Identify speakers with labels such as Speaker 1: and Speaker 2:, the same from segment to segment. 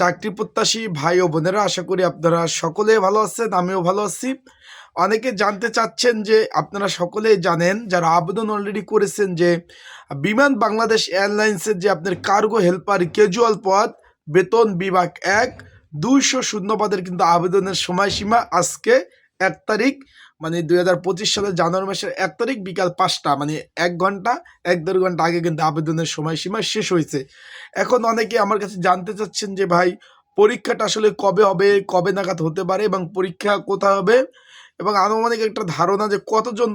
Speaker 1: চাকরি প্রত্যাশী ভাই ও বোনেরা, আশা করি আপনারা সকলে ভালো আছেন, আমিও ভালো আছি। অনেকে জানতে চাচ্ছেন যে আপনারা সকলেই জানেন, যারা আবেদন অলরেডি করেছেন যে বিমান বাংলাদেশ এয়ারলাইন্সের যে আপনার কার্গো হেল্পার ক্যাজুয়াল পদ বেতন বিভাগ এক, দুইশো শূন্য পদের কিন্তু আবেদনের সময়সীমা আজকে এক তারিখ। মানে দুই হাজার পঁচিশ সালের জানুয়ারি মাসের এক তারিখ বিকাল পাঁচটা মানে এক ঘণ্টা, এক দেড় ঘণ্টা আগে কিন্তু আবেদনের সময়সীমা শেষ হয়েছে। এখন অনেকে আমার কাছে জানতে চাচ্ছেন যে ভাই, পরীক্ষাটা আসলে কবে হবে, কবে নাগাদ হতে পারে এবং পরীক্ষা কোথায় হবে? এবং আনুমানিক একটা ধারণা যে কতজন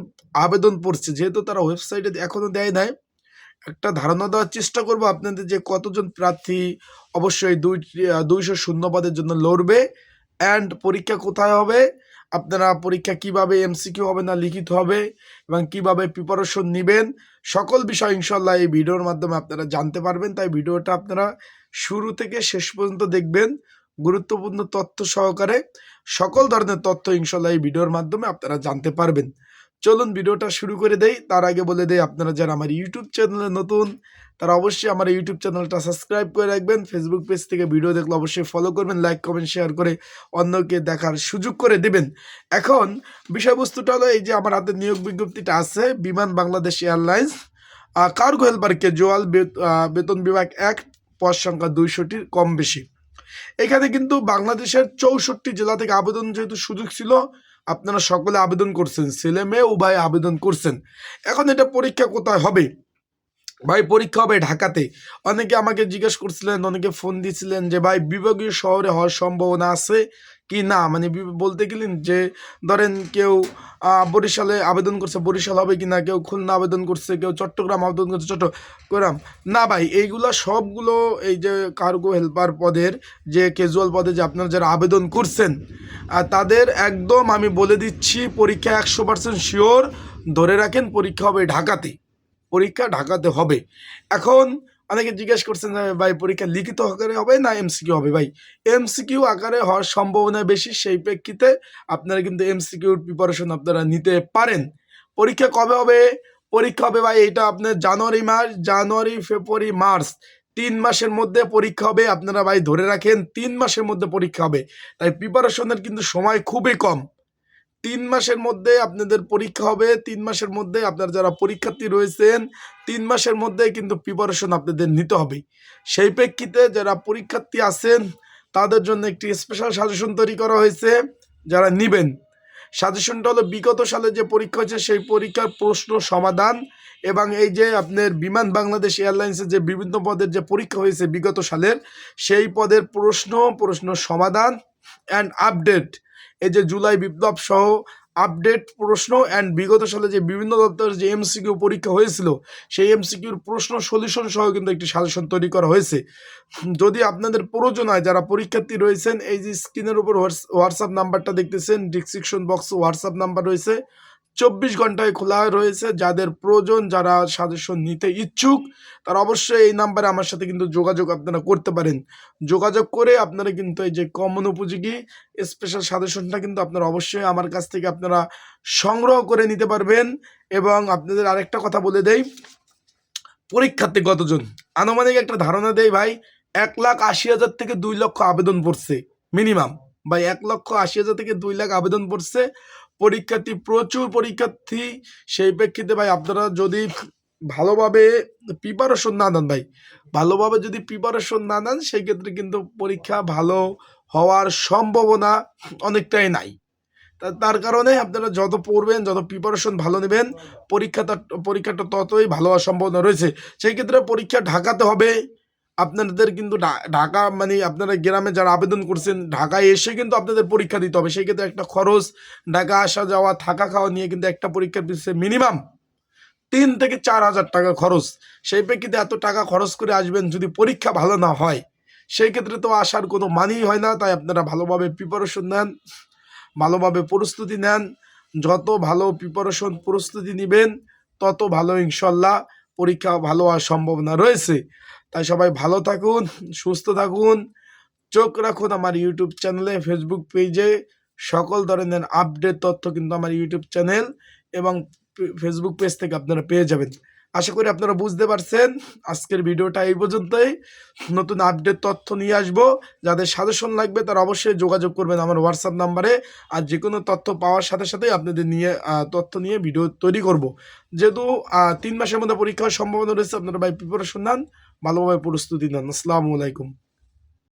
Speaker 1: আবেদন পড়ছে, যেহেতু তারা ওয়েবসাইটে এখনও দেয় নাই, একটা ধারণা দেওয়ার চেষ্টা করব আপনাদের যে কতজন প্রার্থী অবশ্যই দুই দুইশো শূন্য পদের জন্য লড়বে অ্যান্ড পরীক্ষা কোথায় হবে আপনারা পরীক্ষা কীভাবে এমসিকিউ হবে না লিখিত হবে এবং কীভাবে প্রিপারেশন নেবেন, সকল বিষয় ইনশাল্লাহ এই ভিডিওর মাধ্যমে আপনারা জানতে পারবেন। তাই ভিডিওটা আপনারা শুরু থেকে শেষ পর্যন্ত দেখবেন। গুরুত্বপূর্ণ তথ্য সহকারে সকল ধরনের তথ্য ইনশাল্লাহ এই ভিডিওর মাধ্যমে আপনারা জানতে পারবেন। চলুন ভিডিওটা শুরু করে দেই। তার আগে বলে দেই, আপনারা যারা আমার ইউটিউব চ্যানেলে নতুন, তারা অবশ্যই আমার ইউটিউব চ্যানেলটা সাবস্ক্রাইব করে রাখবেন। ফেসবুক পেজ থেকে ভিডিও দেখলে অবশ্যই ফলো করবেন লাইক কমেন্ট শেয়ার করে অন্যকে দেখার সুযোগ করে দেবেন। এখন বিষয়বস্তুটা হলো এই যে আমার হাতে নিয়োগ বিজ্ঞপ্তিটা আছে, Biman Bangladesh airlines cargo helper casual বেতন বিভাগ এক, পদ সংখ্যা দুইশোটির কম বেশি এখানে কিন্তু বাংলাদেশের চৌষট্টি জেলা থেকে আবেদন যেহেতু সুযোগ ছিল আপনারা সকলে আবেদন করছেন, ছেলে মেয়ে, উভয় আবেদন করছেন। এখন এটা পরীক্ষা কোথায় হবে? ভাই, পরীক্ষা হবে ঢাকাতে। অনেকে আমাকে জিজ্ঞেস করছিলেন, অনেকে ফোন দিয়েছিলেন যে, ভাই, বিভাগীয় শহরে হওয়ার সম্ভাবনা আছে? কি না? মানে বলতে গেলেন যে, ধরেন কেউ বরিশালে আবেদন করছে, বরিশাল হবে কি না? কেউ খুলনা আবেদন করছে, কেউ চট্টগ্রাম আবেদন করছে চট্টগ্রাম না ভাই, এইগুলো সবগুলো এই যে কার্গো হেল্পার পদের, যে ক্যাজুয়াল পদে যে আপনারা যারা আবেদন করছেন তাদের একদম আমি বলে দিচ্ছি, পরীক্ষা একশো পার্সেন্ট শিওর ধরে রাখেন, পরীক্ষা হবে ঢাকাতে। পরীক্ষা ঢাকাতে হবে। এখন অনেকে জিজ্ঞেস করছেন যে, ভাই, পরীক্ষা লিখিত আকারে হবে না এমসিকিউ হবে? ভাই এমসিকিউ আকারে হওয়ার সম্ভাবনা বেশি। সেই প্রেক্ষিতে আপনারা কিন্তু এমসিকিউর প্রিপারেশন আপনারা নিতে পারেন। পরীক্ষা কবে হবে? পরীক্ষা হবে, ভাই এটা আপনার জানুয়ারি মাস, জানুয়ারি, ফেব্রুয়ারি, মার্চ। তিন মাসের মধ্যে পরীক্ষা হবে। আপনারা, ভাই, ধরে রাখেন, তিন মাসের মধ্যে পরীক্ষা হবে। তাই প্রিপারেশনের কিন্তু সময় খুবই কম। তিন মাসের মধ্যে আপনাদের পরীক্ষা হবে, তিন মাসের মধ্যে আপনার যারা পরীক্ষার্থী রয়েছেন, তিন মাসের মধ্যে কিন্তু প্রিপারেশন আপনাদের নিতে হবে। সেই প্রেক্ষিতে যারা পরীক্ষার্থী আছেন, তাদের জন্য একটি স্পেশাল সাজেশন তৈরি করা হয়েছে, যারা নিবেন। সাজেশনটা হলো, বিগত সালে যে পরীক্ষা হয়েছে, সেই পরীক্ষার প্রশ্ন সমাধান এবং এই যে আপনার বিমান বাংলাদেশ এয়ারলাইন্সের যে বিভিন্ন পদের যে পরীক্ষা হয়েছে বিগত সালের, সেই পদের প্রশ্ন প্রশ্ন সমাধান অ্যান্ড আপডেট এই যে জুলাই বিপ্লব সহ আপডেট প্রশ্ন অ্যান্ড বিগত সালে যে বিভিন্ন দপ্তরের যে এমসিকিউ পরীক্ষা হয়েছিল, সেই এমসিকিউর প্রশ্ন সলিউশন সহ কিন্তু একটি সাজেশন তৈরি করা হয়েছে। যদি আপনাদের প্রয়োজনায় যারা পরীক্ষার্থী রয়েছেন, এই যে স্ক্রিনের উপর হোয়াটসঅ্যাপ নাম্বারটা দেখতেছেন ডিসক্রিপশন বক্স হোয়াটসঅ্যাপ নাম্বার রয়েছে। চব্বিশ ঘন্টায় খোলা রয়েছে। যাদের প্রয়োজন, যারা সাজেশন নিতে ইচ্ছুক, তারা অবশ্যই এই নাম্বারে আমার সাথে কিন্তু যোগাযোগ আপনারা করতে পারেন। যোগাযোগ করে আপনারা কিন্তু এই যে কমন উপযোগী স্পেশাল সাজেশনটা কিন্তু আপনারা অবশ্যই আমার কাছ থেকে আপনারা সংগ্রহ করে নিতে পারবেন। এবং আপনাদের আরেকটা কথা বলে দেই, পরীক্ষার্থী কতজন? আনুমানিক একটা ধারণা দেই ভাই, এক লাখ আশি হাজার থেকে দুই লক্ষ আবেদন পড়ছে মিনিমাম ভাই এক লক্ষ আশি হাজার থেকে দুই লাখ আবেদন পড়ছে। পরীক্ষার্থী প্রচুর পরীক্ষার্থী সেই প্রেক্ষিতে ভাই আপনারা যদি ভালোভাবে প্রিপারেশন না নেন ভাই, ভালোভাবে যদি প্রিপারেশন না নেন সেই ক্ষেত্রে কিন্তু পরীক্ষা ভালো হওয়ার সম্ভাবনা অনেকটাই নাই। তার কারণে আপনারা যত পড়বেন, যত প্রিপারেশন ভালো নেবেন, পরীক্ষাটা পরীক্ষাটা ততই ভালো হওয়ার সম্ভাবনা রয়েছে। সেই ক্ষেত্রে পরীক্ষা ঢাকাতে হবে। আপনাদের কিন্তু ঢাকা মানে আপনারা গ্রামে যারা আবেদন করছেন, ঢাকায় এসে কিন্তু আপনাদের পরীক্ষা দিতে হবে। সেই ক্ষেত্রে একটা খরচ, ঢাকা আসা যাওয়া, থাকা খাওয়া নিয়ে কিন্তু একটা পরীক্ষার পিছিয়ে মিনিমাম তিন থেকে চার হাজার টাকা খরচ। সেই প্রেক্ষিতে এত টাকা খরচ করে আসবেন যদি পরীক্ষা ভালো না হয় সেই ক্ষেত্রে তো আসার কোনো মানেই হয় না। তাই আপনারা ভালোভাবে প্রিপারেশন নেন, ভালোভাবে প্রস্তুতি নেন। যত ভালো প্রিপারেশন প্রস্তুতি নেবেন, তত ভালো ইনশাল্লাহ। পরীক্ষা ভালো হওয়ার সম্ভাবনা রয়েছে। তাই সবাই ভালো থাকুন, সুস্থ থাকুন। চোখ রাখুন আমার ইউটিউব চ্যানেলে ফেসবুক পেজে সকল ধরনের আপডেট তথ্য কিন্তু আমার ইউটিউব চ্যানেল এবং ফেসবুক পেজ থেকে আপনারা পেয়ে যাবেন। আশা করি আপনারা বুঝতে পারছেন। আজকের ভিডিওটা এই পর্যন্তই। নতুন আপডেট তথ্য নিয়ে আসব। যাদের সাজেশন লাগবে তারা অবশ্যই যোগাযোগ করবেন আমার হোয়াটসঅ্যাপ নাম্বারে আর যে কোনো তথ্য পাওয়ার সাথে সাথেই আপনাদের নিয়ে তথ্য নিয়ে ভিডিও তৈরি করব। যেহেতু তিন মাসের মধ্যে পরীক্ষার সম্ভাবনা রয়েছে, আপনারা ভাই প্রিপারেশন নেন। ভালোভাবে প্রস্তুতি নেন। আসসালামু আলাইকুম।